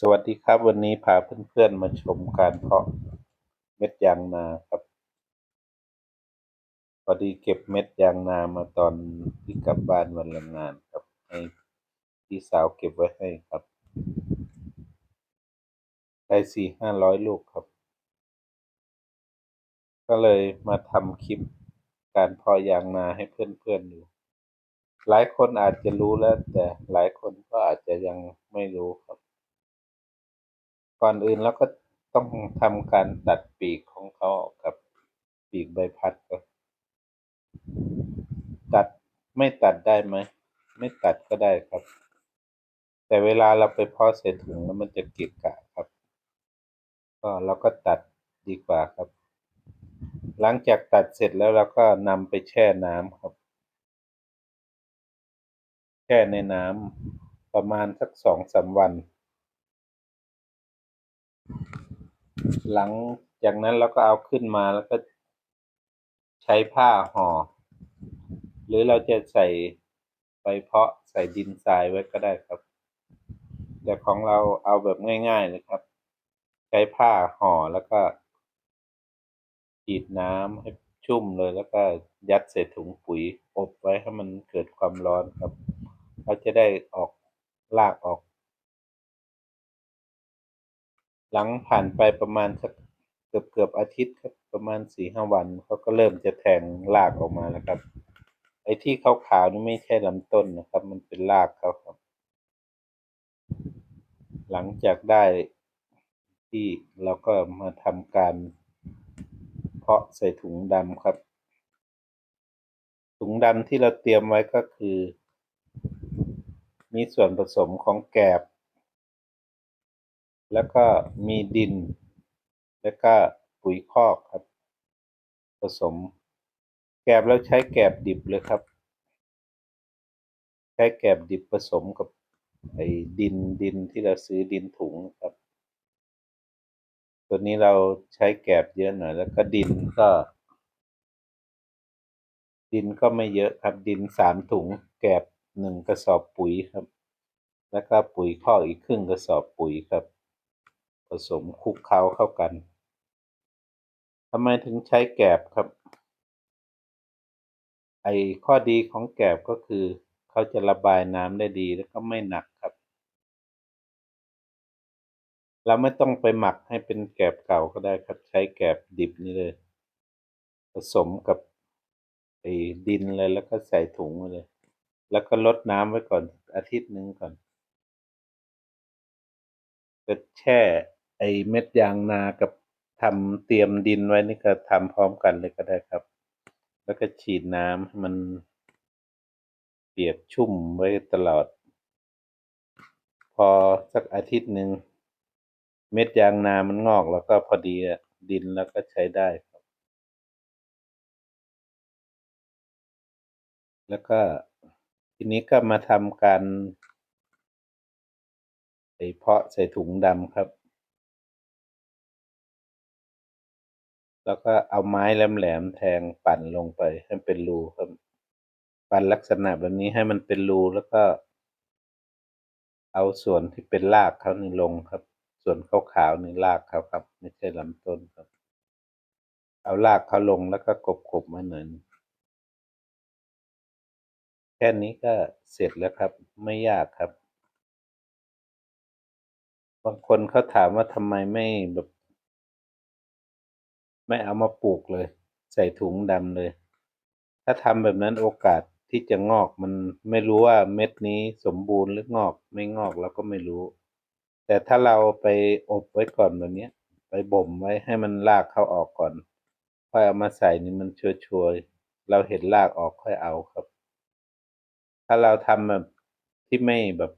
สวัสดีครับวันนี้พาเพื่อนๆมาชมการเพาะเม็ดยางนาครับพอดีเก็บเม็ดยางนามาตอนที่กลับบ้านวันแรงงานครับ ให้พี่สาวเก็บไว้ให้ครับ ได้สี่ห้าร้อยลูกครับ ก็เลยมาทำคลิปการเพาะยางนาให้เพื่อนๆดูหลายคนอาจจะรู้แล้วแต่หลายคนก็อาจจะยังไม่รู้ครับ ก่อนอื่นเราก็ต้องทำการตัดปีกของเขาออกครับปีกใบพัดก็ตัดไม่ตัดได้ไหม ไม่ตัดก็ได้ครับ แต่เวลาเราไปเพาะใส่ถุงแล้วมันจะเกะกะครับ ก็เราก็ตัดดีกว่าครับ หลังจากตัดเสร็จแล้วเราก็นำไปแช่น้ำครับ แช่ในน้ำประมาณสักสองสามวัน หลังจากนั้นเราก็เอาขึ้นมาแล้วก็ใช้ผ้าห่อ หรือเราจะใส่ไปเพาะใส่ดินทรายไว้ก็ได้ครับ แต่ของเราเอาแบบง่ายๆเลยครับ ใช้ผ้าห่อแล้วก็ฉีดน้ำให้ชุ่มเลยแล้วก็ยัดใส่ถุงปุ๋ยอบไว้ให้มันเกิดความร้อนครับเขาจะได้ออกลากออก หลังผ่านไปประมาณสักเกือบเกือบอาทิตย์ครับประมาณสี่ห้าวันเขาก็เริ่มจะแทงรากออกมาแล้วครับ ไอ้ที่ขาวๆนี่ไม่ใช่ลำต้นนะครับ มันเป็นรากเขาครับ หลังจากได้ที่เราก็มาทำการ เพาะใส่ถุงดำครับถุงดำที่เราเตรียมไว้ก็คือ มีส่วนผสมของแกบ แล้วก็มีดิน แล้วก็ปุ๋ยคอกครับ ผสม แกบแล้วใช้แกบดิบเลยครับ ใช้แกบดิบผสมกับไอ้ดินดินที่เราซื้อดินถุงครับ ตัวนี้เราใช้แกบเยอะหน่อย แล้วก็ดินก็ ดินก็ไม่เยอะครับ ดินสามถุง แกบหนึ่งกระสอบปุ๋ยครับ แล้วก็ปุ๋ยคอกอีกครึ่งกระสอบปุ๋ยครับ สมคลุกเคล้าเข้ากันทำไมถึงใช้แกบครับ ไอข้อดีของแกบก็คือ เขาจะระบายน้ำได้ดีแล้วก็ไม่หนักครับ เราไม่ต้องไปหมักให้เป็นแกบเก่าก็ได้ครับ ใช้แกบดิบนี่เลย ผสมกับไอ้ดินเลยแล้วก็ใส่ถุงเลย แล้วก็ลดน้ำไว้ก่อนอาทิตย์หนึ่งก่อนก็แช่ ไอ้เม็ดยางนากับทำเตรียมดินไว้นี่ก็ทำพร้อมกันเลยก็ได้ครับ แล้วก็ฉีดน้ำให้มันเปียกชุ่มไว้ตลอด พอสักอาทิตย์หนึ่งเม็ดยางนามันงอกแล้วก็พอดีดินแล้วก็ใช้ได้ครับ แล้วก็ทีนี้ก็มาทำการไอเพาะใส่ถุงดำครับ แล้วก็เอาไม้แหลมๆแทงปั่นลงไปให้เป็นรูครับ ปั่นลักษณะแบบนี้ให้มันเป็นรูแล้วก็ เอาส่วนที่เป็นรากเขานี่ลงครับ ส่วนขาวๆนี่รากเขาครับ ไม่ใช่ลำต้นครับ เอารากเขาลงแล้วก็กบๆมาหน่อยแค่นี้ก็เสร็จแล้วครับ ไม่ยากครับ บางคนเขาถามว่าทำไมไม่แบบ ไม่เอามาปลูกเลย ใส่ถุงดำเลย ถ้าทำแบบนั้นโอกาสที่จะงอกมันไม่รู้ว่าเม็ดนี้สมบูรณ์หรืองอกไม่งอกเราก็ไม่รู้ แต่ถ้าเราไปอบไว้ก่อนแบบนี้ไปบ่มไว้ให้มันรากเข้าออกก่อน ค่อยเอามาใส่นี่มันชัวร์ๆเราเห็นรากออกค่อยเอาครับ ถ้าเราทำแบบที่ไม่แบบ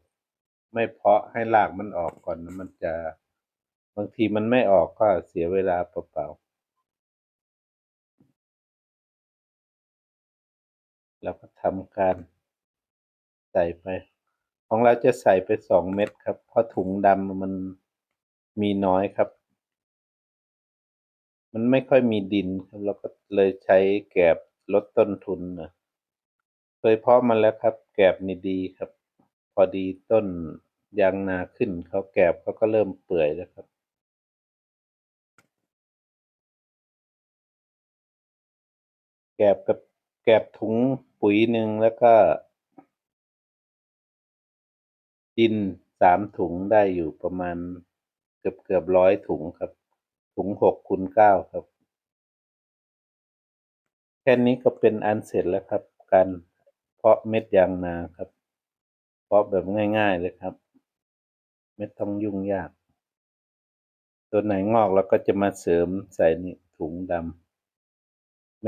ไม่เพาะให้รากมันออกก่อนมันจะ บางทีมันไม่ออกก็เสียเวลาเปล่าๆ เราก็ทำการใส่ไป ของเราจะใส่ไปสองเม็ดครับ เพราะถุงดำมันมีน้อยครับ มันไม่ค่อยมีดินครับเราก็เลยใช้แกบลดต้นทุนนะเคยเพาะมาแล้วครับ แกบนี่ดีครับ พอดีต้นยางนาขึ้นเขาแกบเขาก็เริ่มเปื่อยแล้วครับแกบกับ แกบถุงปุ๋ยหนึ่งแล้วก็ ดินสามถุงได้อยู่ประมาณเกือบเกือบร้อยถุงครับ ถุงหกคูณเก้าครับ แค่นี้ก็เป็นอันเสร็จแล้วครับ การเพาะเม็ดยางนาครับ เพาะแบบง่าย ๆเลยครับ ไม่ต้องยุ่งยาก ตัวไหนงอกแล้วก็จะมาเสริมใส่นี่ถุงดำ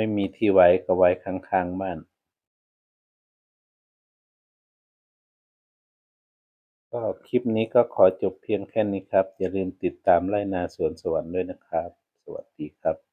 ไม่มีที่ไว้ก็ไว้ข้าง ๆ บ้าน ก็คลิปนี้ก็ขอจบเพียงแค่นี้ครับ อย่าลืมติดตามไล่นาสวนสวรรค์ด้วยนะครับ สวัสดีครับ